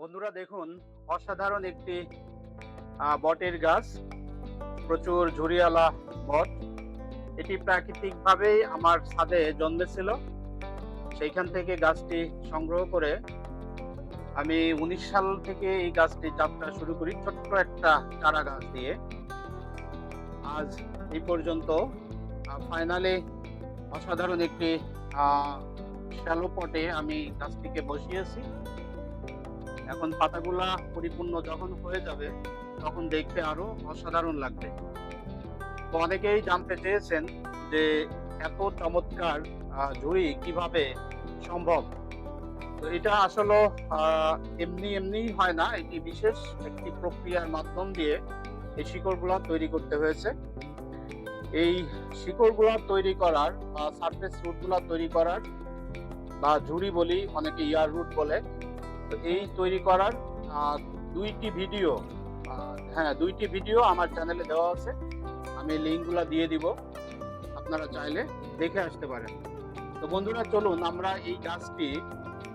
বন্ধুরা দেখুন, অসাধারণ একটি বটের গাছ, প্রচুর ঝুরিয়ালা বট। এটি প্রাকৃতিকভাবেই আমার ছাদে জন্মেছিল। সেইখান থেকে গাছটি সংগ্রহ করে আমি উনিশ সাল থেকে এই গাছটি যাত্রা শুরু করি, ছোট্ট একটা চারা গাছ দিয়ে। আজ এই পর্যন্ত ফাইনালি অসাধারণ একটি শ্যালো পটে আমি গাছটিকে বসিয়েছি। এখন পাতাগুলা পরিপূর্ণ যখন হয়ে যাবে, তখন দেখতে আরও অসাধারণ লাগবে। তো অনেকেই জানতে চেয়েছেন যে এত চমৎকার ঝুড়ি কীভাবে সম্ভব? তো এটা আসলে এমনি এমনি হয় না। এটি বিশেষ একটি প্রক্রিয়ার মাধ্যম দিয়ে এই শিকড়গুলা তৈরি করতে হয়েছে। এই শিকড়গুলা তৈরি করার বা সারফেস রুটগুলা তৈরি করার বা ঝুড়ি বলি অনেকে ইয়ার রুট বলে তো এই তৈরি করার দুইটি ভিডিও হ্যাঁ দুইটি ভিডিও আমার চ্যানেলে দেওয়া আছে। আমি লিঙ্কগুলো দিয়ে দিব, আপনারা চাইলে দেখে আসতে পারেন। তো বন্ধুরা, চলুন আমরা এই গাছটি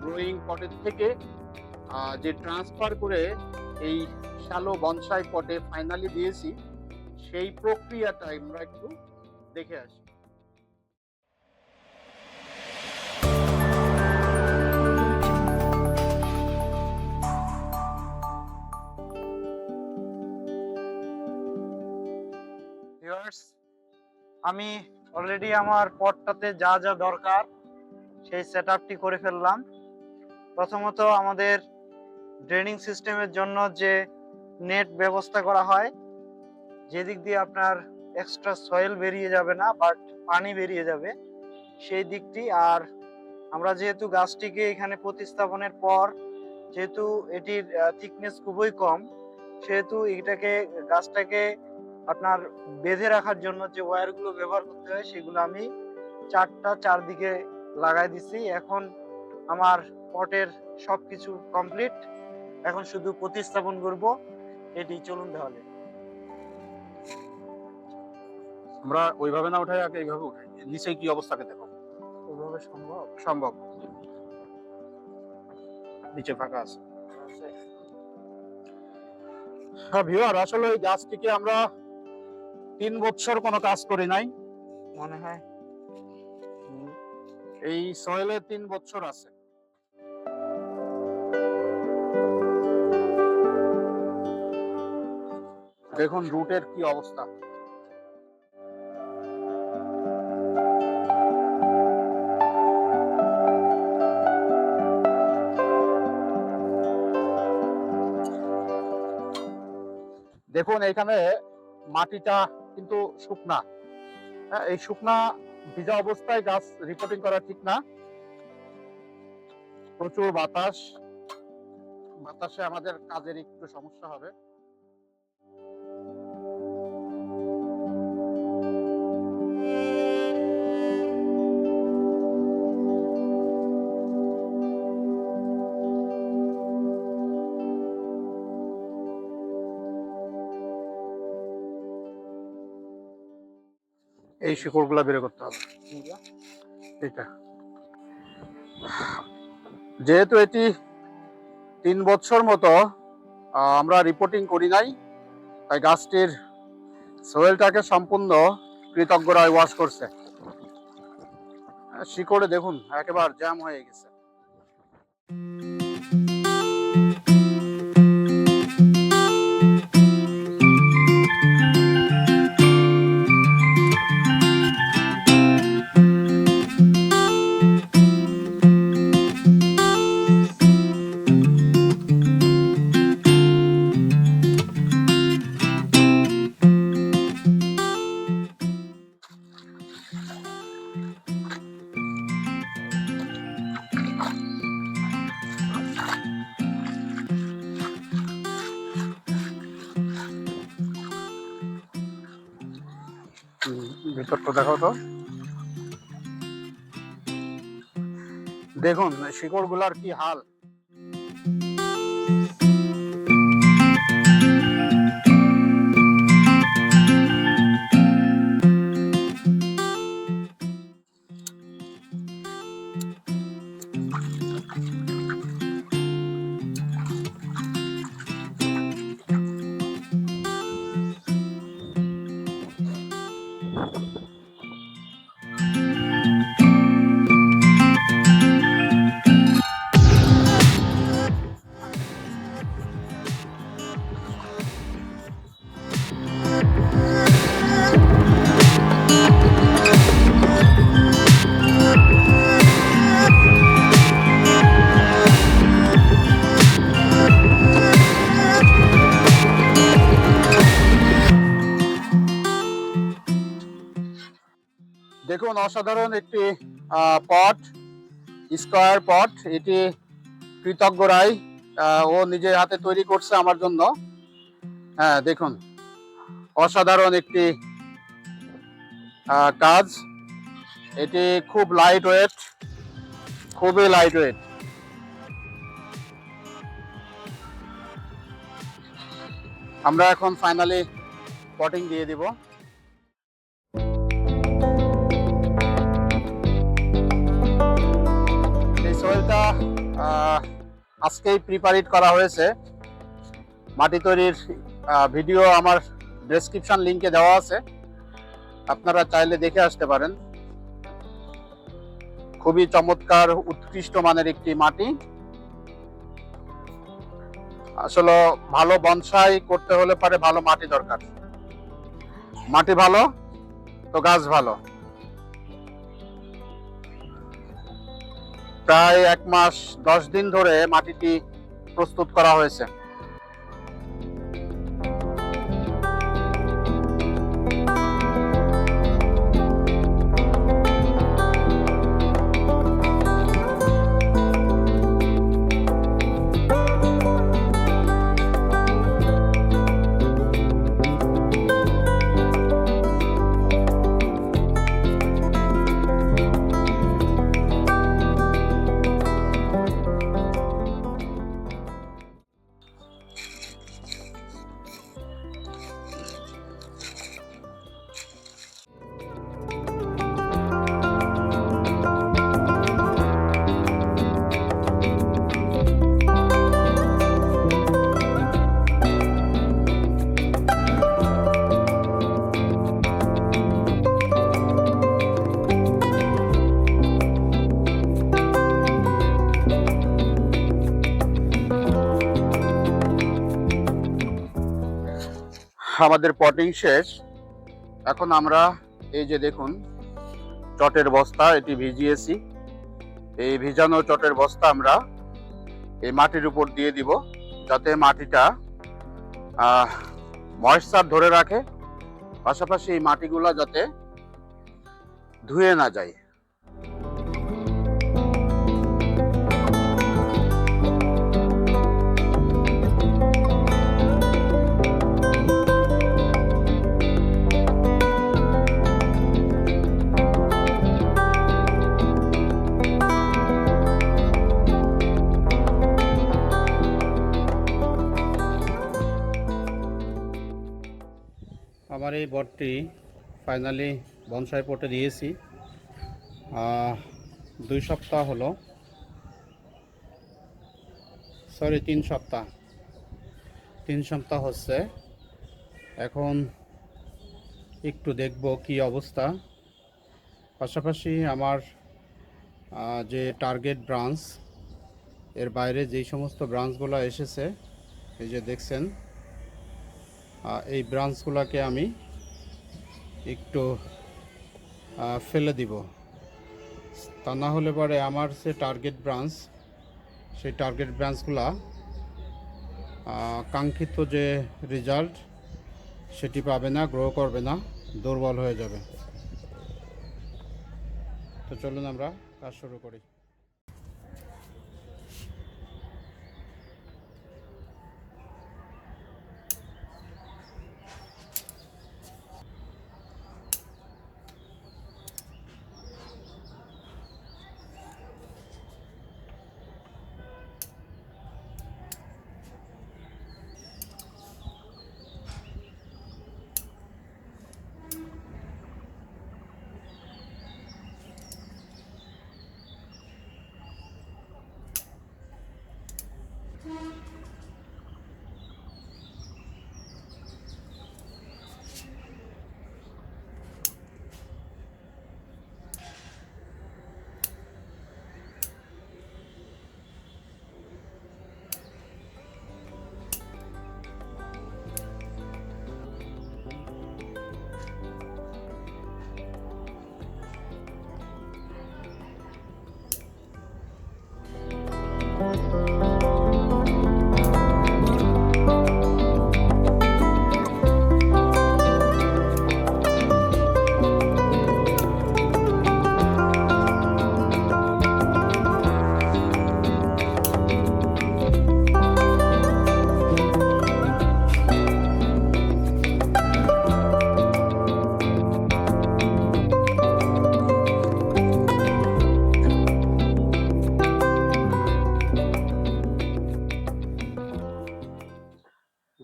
গ্রোয়িং পটের থেকে যে ট্রান্সফার করে এই শ্যালো বনসাই পটে ফাইনালি দিয়েছি, সেই প্রক্রিয়াটা আমরা একটু দেখে আসি। ভিউয়ার্স আমি অলরেডি আমার পটটাতে যা যা দরকার সেই সেট আপটি করে ফেললাম। প্রথমত আমাদের ড্রেনিং সিস্টেমের জন্য যে নেট ব্যবস্থা করা হয়, যেদিক দিয়ে আপনার এক্সট্রা সয়েল বেরিয়ে যাবে না বাট পানি বেরিয়ে যাবে, সেই দিকটি। আর আমরা যেহেতু গাছটিকে এখানে প্রতিস্থাপনের পর, যেহেতু এটির থিকনেস খুবই কম, সেহেতু এটাকে, গাছটাকে আপনার বেঁধে রাখার জন্য যে ওয়্যারগুলো ব্যবহার করতে হয় সেগুলো আমি চারটা চারদিকে লাগাই দিছি এখন আমার পটের সবকিছু কমপ্লিট। এখন শুধু প্রতিস্থাপন করব। এটি চলুন তাহলে। আমরা ওইভাবে না উঠাই আগে এইভাবে উঠাই। নিচে কি অবস্থাকে দেখো। ওইভাবে সম্ভব? সম্ভব। নিচে ফাঁকা আছে। হ্যাঁ ভিউয়ার আসলে এই গাছটিকে আমরা তিন বছর কোনো কাজ করি নাই। মনে হয়। এই সয়েলে তিন বছর আছে। দেখুন রুটের কি অবস্থা। দেখুন এখানে মাটিটা কিন্তু শুকনা। হ্যাঁ, এই শুকনা ভিজা অবস্থায় গাছ রিপোর্টিং করা ঠিক না। প্রচুর বাতাস। বাতাসে আমাদের কাজের একটু সমস্যা হবে। এই শিকড়গুলা বের করতে হবে। এটা যেহেতু এটি তিন বছর মতো আমরা রিপোর্টিং করি নাই, তাই গাছটির সোয়েলটাকে সম্পূর্ণ কৃতজ্ঞরায় ওয়াশ করছে। শিকড়ে দেখুন, একেবারে জ্যাম হয়ে গেছে। ভিতরটা দেখো তো। দেখুন শিকড়গুলার কি হাল? দেখুন, অসাধারণ একটি পট, স্কোয়ার পট। এটি কৃতজ্ঞ রায় ও নিজের হাতে তৈরি করছে আমার জন্য। হ্যাঁ দেখুন, অসাধারণ একটি কাজ। এটি খুব লাইট ওয়েট খুবই লাইট ওয়েট আমরা এখন ফাইনালি পটিং দিয়ে দিব। আজকেই প্রিপারেট করা হয়েছে। মাটি তৈরির ভিডিও আমার ডেসক্রিপশন লিংকে দেওয়া আছে। আপনারা চাইলে দেখে আসতে পারেন। খুবই চমৎকার, উৎকৃষ্ট মানের একটি মাটি। আসলে ভালো বনসাই করতে হলে পারে ভালো মাটি দরকার। মাটি ভালো, তো গাছ ভালো। প্রায় এক মাস দশ দিন ধরে মাটিটি প্রস্তুত করা হয়েছে। আমাদের পটিং শেষ। এখন আমরা এই যে দেখুন, চটের বস্তা, এটি ভিজিয়েছি। এই ভিজানো চটের বস্তা আমরা এই মাটির উপর দিয়ে দিব, যাতে মাটিটা ময়েশ্চার ধরে রাখে। পাশাপাশি এই মাটিগুলো যাতে ধুয়ে না যায়। এই বটটি ফাইনালি বনসাই পটে দিয়েছি দুই সপ্তাহ হলো। সরি তিন সপ্তাহ। তিন সপ্তাহ হচ্ছে। এখন একটু দেখব কি অবস্থা। পাশাপাশি আমার যে টার্গেট ব্রাঞ্চ এর বাইরে যেই সমস্ত ব্রাঞ্চগুলো এসেছে, এই যে দেখছেন এই ব্রাঞ্চগুলোকে আমি একটু ফেলে দিব। তা না হলে পরে আমার যে টার্গেট ব্রাঞ্চ সেই টার্গেট ব্রাঞ্চগুলা কাঙ্ক্ষিত যে রেজাল্ট সেটি পাবে না গ্রো করবে না, দুর্বল হয়ে যাবে। তো চলুন আমরা কাজ শুরু করি।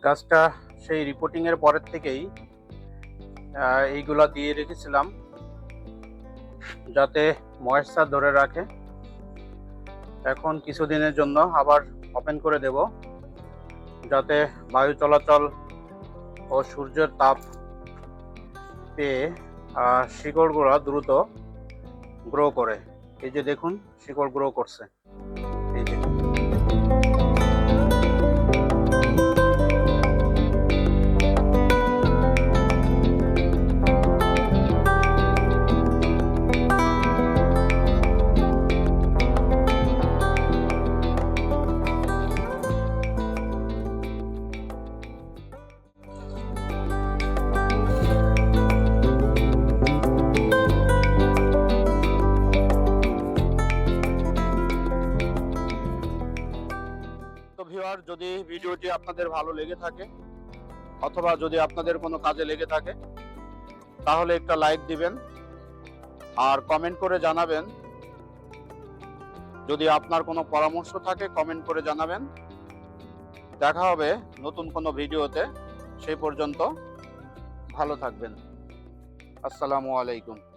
গাছটা সেই রিপোর্টিং এর পরের থেকেই এইগুলা দিয়ে রেখেছিলাম, যাতে ময়েশ্চার ধরে রাখে। এখন কিছুদিনের জন্য আবার ওপেন করে দেব, যাতে বায়ু চলাচল ও সূর্যের তাপ পেয়ে শিকড়গুলো দ্রুত গ্রো করে। এই যে দেখুন, শিকড় গ্রো করছে। যদি ভিডিওটি আপনাদের ভালো লেগে থাকে, অথবা যদি আপনাদের কোনো কাজে লেগে থাকে, তাহলে একটা লাইক দিবেন, আর কমেন্ট করে জানাবেন। যদি আপনার কোনো পরামর্শ থাকে, কমেন্ট করে জানাবেন। দেখা হবে নতুন কোনো ভিডিওতে। সেই পর্যন্ত ভালো থাকবেন। আসসালামু আলাইকুম।